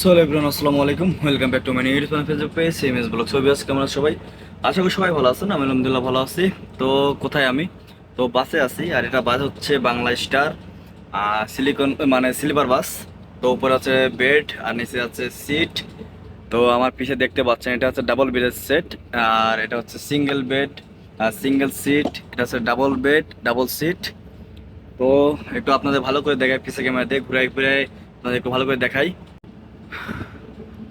So everyone আসসালামু আলাইকুম। Welcome back to my YouTube channel Facebook page same S vlog ছবি আছে কেমন সবাই? আশা করি সবাই ভালো আছেন আমি আলহামদুলিল্লাহ ভালো আছি। তো, কোথায় আমি? তো, বাসে আছি, আর এটা বাস হচ্ছে বাংলা স্টার সিলিকন মানে সিলভার বাস। তো, উপরে আছে বেড আর নিচে আছে সিট তো, আমার পিছে দেখতে পাচ্ছেন, এটা হচ্ছে ডাবল বেডের সেট আর এটা হচ্ছে সিঙ্গেল বেড আর সিঙ্গেল সিট এটা হচ্ছে ডাবল বেড ডাবল সিট তো একটু আপনাদের ভালো করে দেখাই পিছে ক্যামেরা দিয়ে ঘুরাই ঘুরাই আপনাদের একটু ভালো করে দেখাই।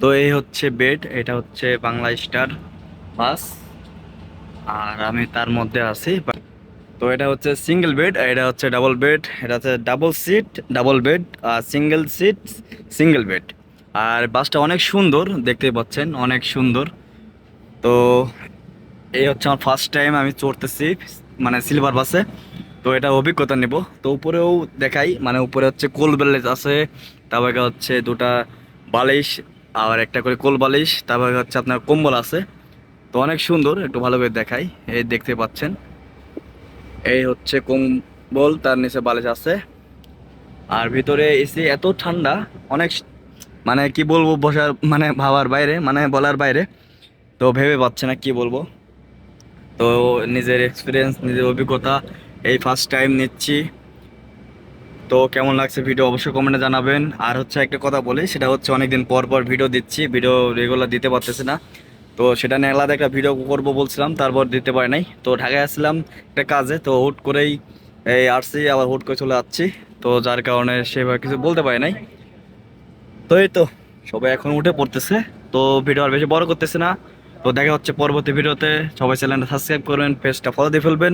তো এই হচ্ছে বেড এটা হচ্ছে বাংলা স্টার বাস আর আমি তার মধ্যে আছি। তো এটা হচ্ছে সিঙ্গেল বেড এটা হচ্ছে ডাবল বেড এটা হচ্ছে ডাবল সিট ডাবল বেড আর সিঙ্গেল সিট সিঙ্গেল বেড আর বাসটা অনেক সুন্দর দেখতে পাচ্ছেন, অনেক সুন্দর। তো এই হচ্ছে আমার ফার্স্ট টাইম আমি চড়তেছি মানে সিলভার বাসে তো এটা অভিজ্ঞতা নেব। তো উপরেও দেখাই মানে উপরে হচ্ছে কোল ব্যালেজ আছে তারপরে হচ্ছে দুটা বালিশ আর একটা করে কোল বালিশ তারপরে হচ্ছে আপনার কম্বল আছে। তো অনেক সুন্দর, একটু ভালো করে দেখাই, এই দেখতে পাচ্ছেন। এই হচ্ছে কম্বল, তার নিচে বালিশ আছে। আর ভিতরে এসি এত ঠান্ডা, অনেক মানে কি বলব বসার মানে ভাবার বাইরে মানে বলার বাইরে। তো ভেবে পাচ্ছে না কি বলব। তো নিজের এক্সপিরিয়েন্স নিজের অভিজ্ঞতা এই ফার্স্ট টাইম নিচ্ছি। তো কেমন লাগছে ভিডিও অবশ্যই কমেন্টে জানাবেন। আর হচ্ছে একটা কথা বলি, সেটা হচ্ছে অনেকদিন পর পর ভিডিও দিচ্ছি ভিডিও রেগুলার দিতে পারতেছি না। তো সেটা নিয়ে আলাদা একটা ভিডিও করব বলছিলাম, তারপর দিতে পারি নাই। তো ঢাকায় আসছিলাম একটা কাজে, তো হুট করেই এই আসছি আবার হুট করে চলে যাচ্ছি তো যার কারণে সেভাবে কিছু বলতে পারি নাই। তো এই তো, সবাই এখন উঠে পড়তেছে। তো ভিডিও আর বেশি বড় করতেছে না। তো দেখা হচ্ছে পরবর্তী ভিডিওতে সবাই চ্যানেলটা সাবস্ক্রাইব করবেন পেজটা ফলো দিয়ে ফেলবেন।